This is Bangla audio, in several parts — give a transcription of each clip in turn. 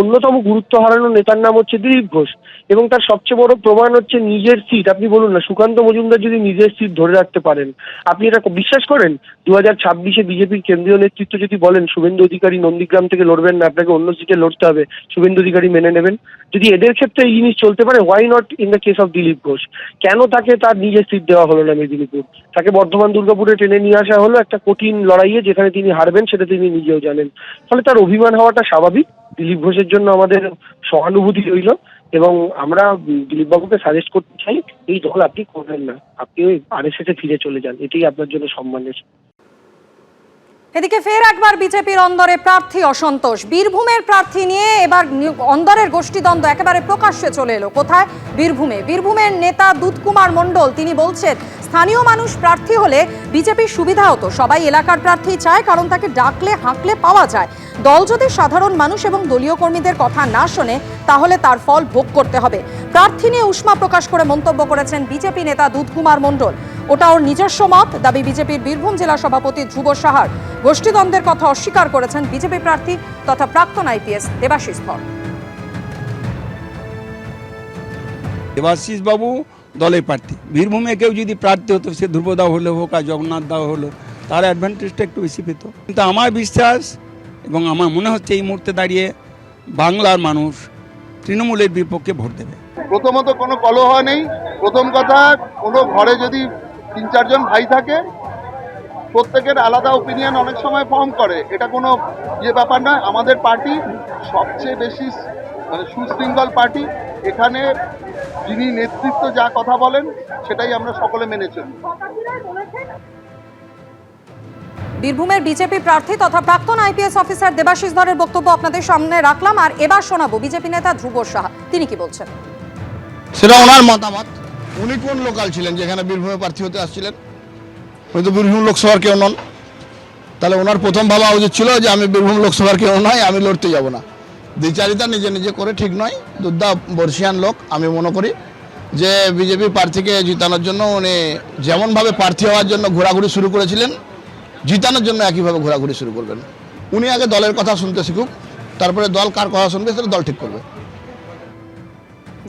অন্যতম গুরুত্ব হারানো নেতার নাম হচ্ছে দিলীপ ঘোষ এবং তার সবচেয়ে বড় প্রমাণ হচ্ছে নিজের সিট আপনি বলুন না, সুকান্ত মজুমদার যদি নিজের সিট ধরে রাখতে পারেন, আপনি এটা বিশ্বাস করেন? দু হাজার ছাব্বিশে বিজেপির কেন্দ্রীয় নেতৃত্ব যদি বলেন, শুভেন্দু অধিকারী নন্দীগ্রাম থেকে লড়বেন না, আপনাকে অন্য সিটে লড়তে হবে, শুভেন্দু অধিকারী মেনে নেবেন। যদি এদের ক্ষেত্রে এই জিনিস চলতে পারে why not in the case of Dilip Ghosh? কেন তাকে তার নিজের সিট দেওয়া হলো না মেদিনীপুর? তাকে বর্ধমান দুর্গাপুরে টেনে নিয়ে আসা হলো একটা কঠিন লড়াইয়ে যেখানে তিনি হারবেন, সেটা তিনি নিজেও জানেন। ফলে তার অভিমান হওয়াটা স্বাভাবিক। দিলীপ ঘোষের জন্য আমাদের সহানুভূতি রইল এবং আমরা দিলীপ দিলীপবাবুকে সাজেস্ট করতে চাই, এই দল আপনি করবেন না। আপনি ওই আরএসএস ফিরে চলে যান। এটাই আপনার জন্য সম্মানের এদিকে ফের একবার বিজেপির অন্দরে প্রার্থী অসন্তোষ। বীরভূমের প্রার্থী নিয়ে এবার অন্দরের গোষ্ঠীদ্বন্দ্ব একেবারে প্রকাশ্যে চলে এলো। কোথায়? বীরভূমে। বীরভূমের নেতা দুধকুমার মণ্ডল, তিনি বলছেন, স্থানীয় মানুষ প্রার্থী হলে বিজেপির সুবিধা হতো। সবাই এলাকার প্রার্থী চায়, কারণ তাকে ডাকলে, হাঁকলে পাওয়া যায়। দল যদি সাধারণ মানুষ এবং দলীয় কর্মীদের কথা না শোনে, তাহলে তার ফল ভোগ করতে হবে। প্রার্থী নিয়ে উষ্মা প্রকাশ করে মন্তব্য করেছেন বিজেপি নেতা দুধকুমার মণ্ডল। ওটা ওর নিজস্ব মত দাবি বিজেপির বীরভূম জেলা সভাপতি ধ্রুব সাহার। গোষ্ঠীদ্বন্দ্বের কথা অস্বীকার করেছেন বিজেপি প্রার্থী তথা প্রাক্তন আইপিএস দেবাশিস ধর। দেবাশিস বাবু দলের প্রার্থী। বীরভূমে কেউ যদি প্রার্থী হতো সে ধ্রুবদা হলে হোক আর জগন্নাথ দাও হলো তার অ্যাডভান্টেজটা একটু বেশি পেত। কিন্তু আমার বিশ্বাস এবং আমার মনে হচ্ছে এই মুহূর্তে দাঁড়িয়ে বাংলার মানুষ তৃণমূলের বিপক্ষে ভোট দেবে। প্রথমত কোনো কলহ নেই। প্রথম কথা কোনো ঘরে যদি তিন চারজন ভাই থাকে প্রত্যেকের আলাদা ওপিনিয়ন অনেক সময় ফর্ম করে। এটা কোনো ইয়ে ব্যাপার নয় আমাদের পার্টি সবচেয়ে বেশি মানে সুশৃঙ্খল পার্টি এখানে যিনি নেতৃত্ব যা কথা বলেন সেটাই আমরা সকলে মেনে চলি। বীরভূমের বিজেপি প্রার্থী তথা প্রাক্তন আইপিএস অফিসার দেবাশিস ধরের বক্তব্য আপনাদের সামনে রাখলাম। আর এবার শোনাবো বিজেপি নেতা ধ্রুব সাহা। তিনি কি বলছেন? সেটা ওনার মতামত। উনি কোন লোকাল ছিলেন যেখানে বীরভূমে প্রার্থী হতে আসছিলেন? উনি তো বীরভূম লোকসভার কেউ নন। তাহলে ওনার প্রথম ভাবা উচিত ছিল যে আমি বীরভূম লোকসভার কেউ নয় আমি লড়তে যাব না। দ্বিচারিতা নিজে নিজে করে ঠিক নয়, দুর্দা বর্ষিয়ান লোক, আমি মনে করি যে বিজেপি প্রার্থীকে জিতানোর জন্য উনি যেমনভাবে প্রার্থী হওয়ার জন্য ঘোরাঘুরি শুরু করেছিলেন, জিতানোর জন্য একইভাবে ঘোরাঘুরি শুরু করবেন। উনি আগে দলের কথা শুনতে শিখুক, তারপরে দল কার কথা শুনবে সেটা দল ঠিক করবে।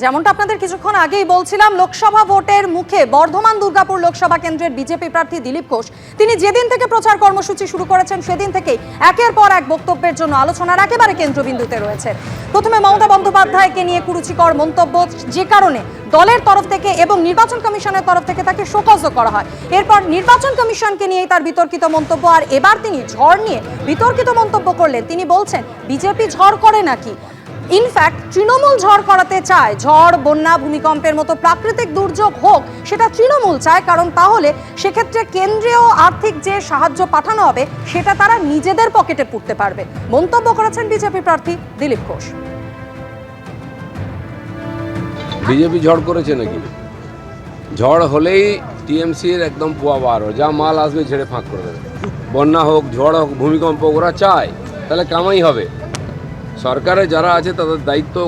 যেমনটা আপনাদের কিছুক্ষণ আগেই বলছিলাম, লোকসভা ভোটের মুখে বর্ধমান দুর্গাপুর লোকসভা কেন্দ্রের বিজেপি প্রার্থী দিলীপ ঘোষ। তিনি যেদিন থেকে প্রচার কর্মসূচি শুরু করেছেন, সেদিন থেকেই একের পর এক বক্তব্যের জন্য আলোচনার একেবারে কেন্দ্রবিন্দুতে রয়েছে। প্রথমে মমতা বন্দ্যোপাধ্যায়কে নিয়ে কুরুচিকর মন্তব্য, যে কারণে দলের তরফ থেকে এবং নির্বাচন কমিশনের তরফ থেকে তাকে শোকজ করা হয়। এরপর নির্বাচন কমিশনকে নিয়েই তার বিতর্কিত মন্তব্য, আর এবার তিনি ঝড় নিয়ে বিতর্কিত মন্তব্য করলেন। তিনি বলছেন, বিজেপি ঝড় করে নাকি? ইনফ্যাক্ট তৃণমূল ঝড় করাতে চায়। ঝড়, বন্যা, ভূমিকম্পের মতো প্রাকৃতিক দুর্যোগ হোক, সেটা তৃণমূল চায়, কারণ তাহলে সেক্ষেত্রে কেন্দ্রীয় আর্থিক যে সাহায্য পাঠানো হবে, সেটা তারা নিজেদের পকেটে পুড়তে পারবে। মন্তব্য করেছেন বিজেপি প্রার্থী দিলীপ ঘোষ। বিজেপি ঝড় করেছে নাকি? ঝড় হলেই টিএমসির একদম পোয়া বারো যা মাল আসবে ছেড়ে ফাঁক করে দেবে। বন্যা হোক, ঝড় হোক, ভূমিকম্প ওরা চায়। তাহলে কামাই হবে। সরকারে যারা আছে তাদের দায়িত্ব